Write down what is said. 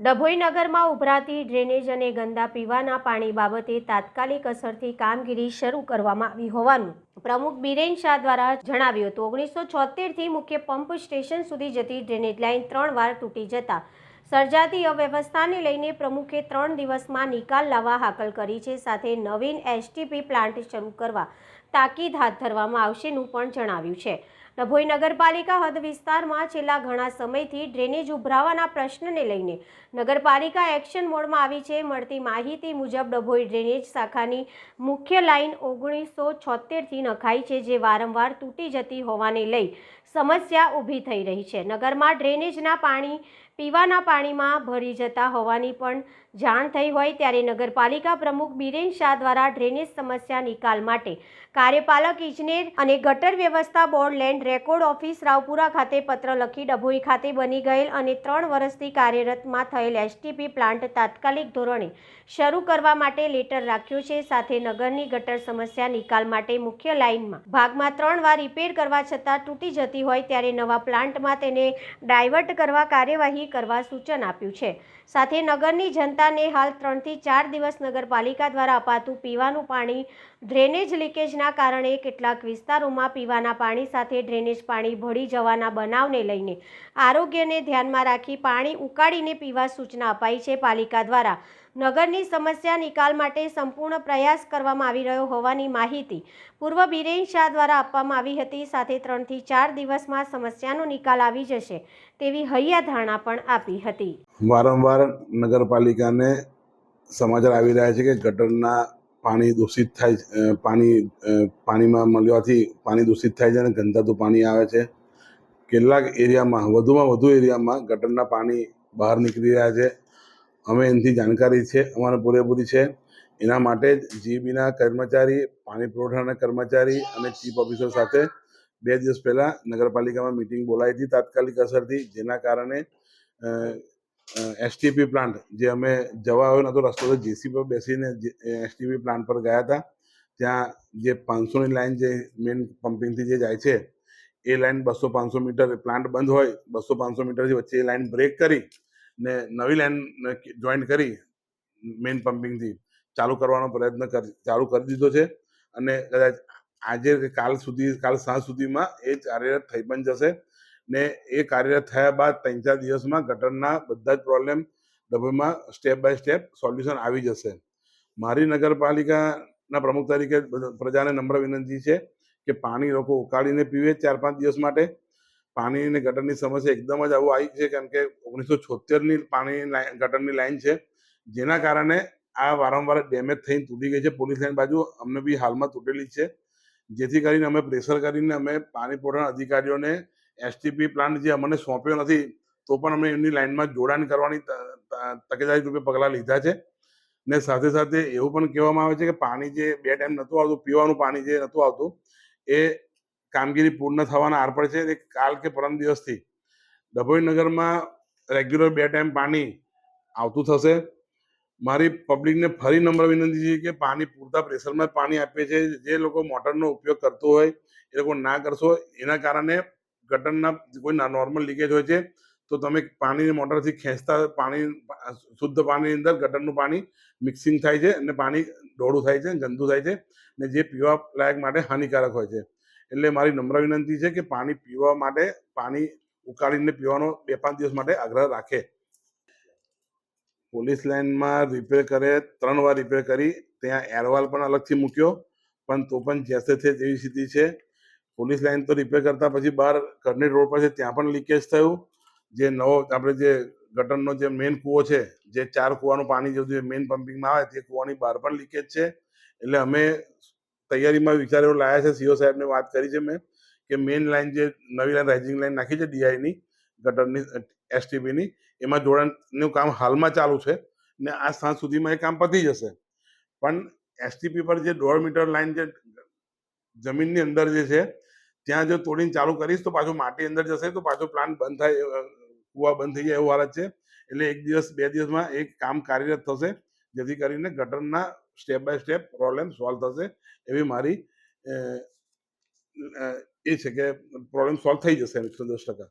ડભોઈ નગરમાં ઉભરાતી ડ્રેનેજ અને ગંદા પીવાના પાણી બાબતે તાત્કાલિક અસરથી કામગીરી શરૂ કરવામાં આવી હોવાનું પ્રમુખ બિરેન શાહ દ્વારા જણાવ્યું હતું. ઓગણીસો છોતેરથી મુખ્ય પંપ સ્ટેશન સુધી જતી ડ્રેનેજ લાઇન ત્રણ વાર તૂટી જતા સર્જાતી અવ્યવસ્થાને લઈને પ્રમુખે ત્રણ દિવસમાં નિકાલ લાવવા હાકલ કરી છે. સાથે નવીન એસટીપી પ્લાન્ટ શરૂ કરવા તાકીદ હાથ ધરવામાં આવશેનું પણ જણાવ્યું છે. ડભોઈ નગરપાલિકા હદ વિસ્તારમાં છેલ્લા ઘણા સમયથી ડ્રેનેજ ઉભરાવાના પ્રશ્નને લઈને નગરપાલિકા એક્શન મોડમાં આવી છે. મળતી માહિતી મુજબ ડભોઈ ડ્રેનેજ શાખાની મુખ્ય લાઇન ઓગણીસો છોતેરથી નખાઈ છે, જે વારંવાર તૂટી જતી હોવાને લઈ સમસ્યા ઊભી થઈ રહી છે. નગરમાં ડ્રેનેજના પાણી પીવાના પાણીમાં ભરી જતા હોવાની પણ જાણ થઈ હોય ત્યારે નગરપાલિકા પ્રમુખ બિરેન શાહ દ્વારા ડ્રેનેજ સમસ્યા નિકાલ માટે કાર્યપાલક ઇજનેર અને ગટર વ્યવસ્થા board land record office Raopura ખાતે પત્ર લખી ડભોઈ ખાતે બની ગયેલ અને ત્રણ વર્ષથી કાર્યરતમાં થયેલ એસટીપી પ્લાન્ટ તાત્કાલિક ધોરણે શરૂ કરવા માટે લેટર રાખ્યો છે. સાથે નગરની ગટર સમસ્યા નિકાલ માટે મુખ્ય લાઇનમાં ભાગમાં ત્રણ વાર રિપેર કરવા છતાં તૂટી જતી હોય ત્યારે નવા પ્લાન્ટમાં તેને ડાયવર્ટ કરવા કાર્યવાહી કરવા સૂચન આપ્યું છે. સાથે નગરની જનતાને હાલ ત્રણથી ચાર દિવસ નગરપાલિકા દ્વારા અપાતું પીવાનું પાણી, ડ્રેનેજ લીકેજના કારણે કેટલાક વિસ્તારોમાં પીવાના પાણી સાથે ડ્રેનેજ પાણી ભળી જવાના બનાવને લઈને આરોગ્યને ધ્યાનમાં રાખી પાણી ઉકાળીને પીવા સૂચના અપાઈ છે પાલિકા દ્વારા. નગરની સમસ્યા નિકાલ માટે સંપૂર્ણ પ્રયાસ કરવામાં આવી રહ્યો હોવાની માહિતી પૂર્વ બિરેન શાહ દ્વારા આપવામાં આવી હતી. સાથે ત્રણથી ચાર દિવસમાં સમસ્યાનો નિકાલ આવી જશે તેવી હૈયાધારણા પણ આપી હતી. વારંવાર નગરપાલિકાને સમાચાર આવી રહ્યા છે કે ગટરના પાણી દૂષિત થાય પાણી પાણીમાં મળવાથી પાણી દૂષિત થાય છે અને ગંધાતું પાણી આવે છે. કેટલાક એરિયામાં, વધુમાં વધુ એરિયામાં ગટરના પાણી બહાર નીકળી રહ્યા છે. અમે એનાથી જાણકારી છે, અમારે પૂરેપૂરી છે. એના માટે જ જીબીના કર્મચારી, પાણી પુરવઠાના કર્મચારી અને ચીફ ઓફિસર સાથે બે દિવસ પહેલાં નગરપાલિકામાં મિટિંગ બોલાવી હતી તાત્કાલિક અસરથી, જેના કારણે એસટીપી પ્લાન્ટ જે અમે જવા આવ્યો નતો રસ્તો, તો જેસી પર બેસીને એસટીપી પ્લાન્ટ પર ગયા હતા. ત્યાં જે પાંચસોની લાઇન જે મેઇન પમ્પિંગથી જે જાય છે, એ લાઇન બસો પાંચસો મીટર પ્લાન્ટ બંધ હોય, બસો પાંચસો મીટરથી વચ્ચે એ લાઇન બ્રેક કરી ને નવી લાઈન જોઈન્ટ કરી મેઇન પમ્પિંગથી ચાલુ કરવાનો પ્રયત્ન ચાલુ કરી દીધો છે. અને કદાચ આજે કાલ સુધી, કાલ સાંજ સુધીમાં એ કાર્યરત થઈ પણ જશે. ને એ કાર્યરત થયા બાદ ત્રણ ચાર દિવસમાં ગટરના બધા જ પ્રોબ્લેમ ડબ્બામાં સ્ટેપ બાય સ્ટેપ સોલ્યુશન આવી જશે. મારી નગરપાલિકાના પ્રમુખ તરીકે પ્રજાને નમ્ર વિનંતી છે કે પાણી લોકો ઉકાળીને પીવે ચાર પાંચ દિવસ માટે. પાણી અને ગટરની સમસ્યા એકદમ જ આવું આવી છે કારણ કે ઓગણીસો છોતેરની પાણી ગટરની લાઈન છે, જેના કારણે આ વારંવાર ડેમેજ થઈને તૂટી ગઈ છે. પોલીસ લાઈન બાજુ અમને બી હાલમાં તૂટેલી છે. જેથી કરીને અમે પ્રેશર કરીને અમે પાણી પુરવઠા અધિકારીઓને એસટીપી પ્લાન્ટ જે અમને સોંપ્યો નથી, તો પણ અમે એમની લાઈનમાં જોડાણ કરવાની તકેદારી રૂપે પગલાં લીધા છે. ને સાથે સાથે એવું પણ કહેવામાં આવે છે કે પાણી જે બે ટાઈમ નહોતું આવતું, પીવાનું પાણી જે નહોતું આવતું, એ કામગીરી પૂર્ણ થવાના આર છે. એ કાલ કે પરમ દિવસથી ડભોઈ નગરમાં રેગ્યુલર બે ટાઈમ પાણી આવતું થશે. મારી પબ્લિકને ફરી નમ્ર વિનંતી છે કે પાણી પૂરતા પ્રેશરમાં પાણી આપીએ છે જે લોકો મોટરનો ઉપયોગ કરતો હોય, એ લોકો ના કરશો, એના કારણે ગટરના કોઈ નોર્મલ લીકેજ હોય છે. તો તમે પાણીની મોટરથી ખેંચતા પાણી, શુદ્ધ પાણીની અંદર ગટરનું પાણી મિક્સિંગ થાય છે અને પાણી ડોળું થાય છે ગંદુ થાય છે. ને જે પીવા લાયક માટે હાનિકારક હોય છે. એટલે મારી નમ્ર વિનંતી છે કે પાણી પીવા માટે, પાણી ઉકાળીને પીવાનો બે પાંચ દિવસ માટે આગ્રહ રાખે. પોલીસ લાઇનમાં રિપેર કરે, ત્રણ વાર રિપેર કરી, ત્યાં એરવાલ પણ અલગથી મૂક્યો, પણ તો પણ જેસે છે તેવી સ્થિતિ છે. પોલીસ લાઇન તો રિપેર કરતા પછી બહાર કરનેટ રોડ પર છે, ત્યાં પણ લીકેજ થયું. જે નવો આપણે જે ગટરનો જે મેઇન કૂવો છે, જે ચાર કૂવાનું પાણી જે મેઇન પમ્પિંગમાં આવે, તે કૂવાની બહાર પણ લીકેજ છે. એટલે અમે તૈયારીમાં વિચારો લાયા છે સીઓ સાહેબને વાત કરી છે મેં કે મેઇન લાઇન જે નવી લાઈન રાઇઝિંગ લાઇન નાખી છે ડીઆઈની ગટરની એસટીપીની એમાં જોડાણનું કામ હાલમાં ચાલુ છે ને આ સાંજ સુધીમાં એ કામ પતી જશે. પણ એસટીપી પર જે દોઢ મીટર લાઈન જે જમીનની અંદર જે છે, ત્યાં જો તોડીને ચાલુ કરીશ તો પાછું માટી અંદર જશે તો પાછો પ્લાન્ટ બંધ થાય કુવા કૂવા બંધ થઈ જાય એવું હાલત છે. એટલે એક દિવસ, બે દિવસમાં એક કામ કાર્યરત થશે. જેથી કરીને ગટરના step by step problem solve થશે એવી મારી એ છે કે પ્રોબ્લેમ સોલ્વ થઈ જશે એકસો દસ ટકા.